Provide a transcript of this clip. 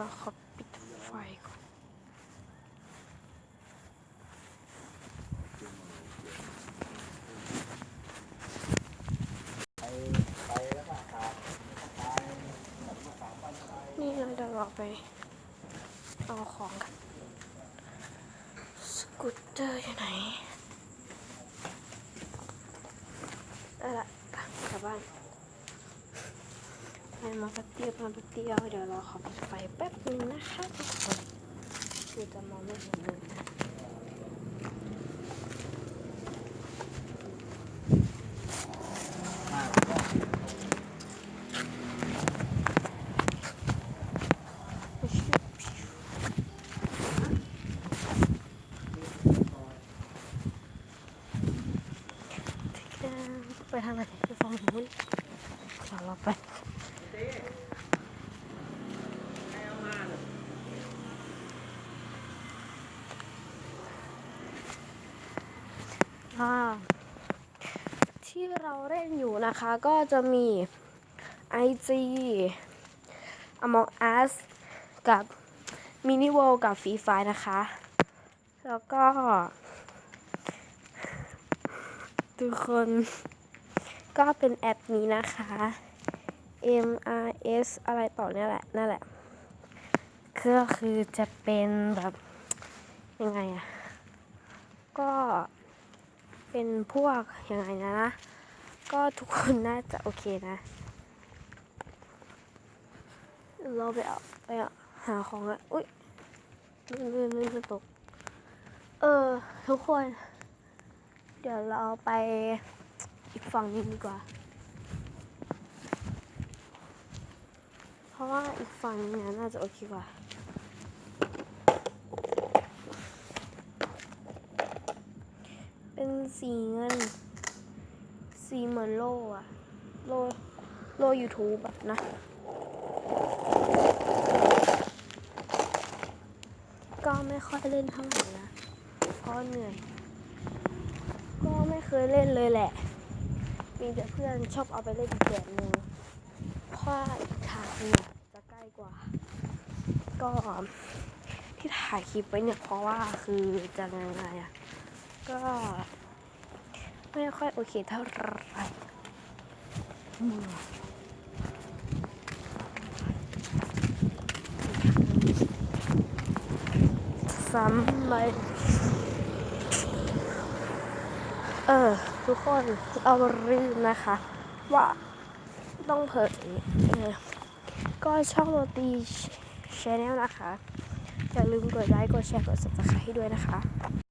เราขอปิดไฟก่อนนี่เราเดี๋ยวเราไปเอาของกัน สกูตเตอร์อยู่ไหนได้ละไปกลับบ้าน มาแป๊บเดียวมาแป๊บเดียวเดี๋ยวเราขอปิดไฟแป๊บนึงนะคะทุกคนคือจะมองไม่เห็นเลยนะไปทางไหนไปฝั่งนู้นเราไป ที่เราเล่นอยู่นะคะก็จะมี IG Among Us กับ Mini World กับ Free Fire นะคะ แล้วก็ ทุกคนก็เป็นแอปนี้นะคะ MRS อะไรต่อเนี่ยแหละ นั่นแหละก็คือจะเป็นแบบยังไงอะก็เป็นพวกยังไงนะนะ ก็ทุกคนน่าจะโอเคนะ เราไปเอาไปเอาหาของอะอุ้ยลื่นลื่นลื่นตก เออ ทุกคน เดี๋ยวเราไปอีกฝั่งนึงดีกว่า เพ ราะว่าอีกฝั่งเนี่ยน่าจะโอเคกว่าเป็นสีเงิน สีเหมือนโล่อะโล่โล่ยูทูบอะนะ ก็ไม่ค่อยเล่นเท่าไหร่นะเพราะเหนื่อย ก็ไม่เคยเล่นเลยแหละ มีแต่เพื่อนชอบเอาไปเล่นอีกแบบนึง ว่าอีกทางนึงจะใกล้กว่า ก็ที่ถ่ายคลิปไว้เนี่ยเพราะว่าคือจะยังไงอะก็ไม่ค่อยโอเคเท่าไหร่ซ้ำไปเออ ทุกคนเราลืมนะคะ ว่า ต้องเผยก็ช่องโรตีชแนลนะคะ อย่าลืมกดไลค์ กดแชร์ กด subscribe ให้ด้วยนะคะ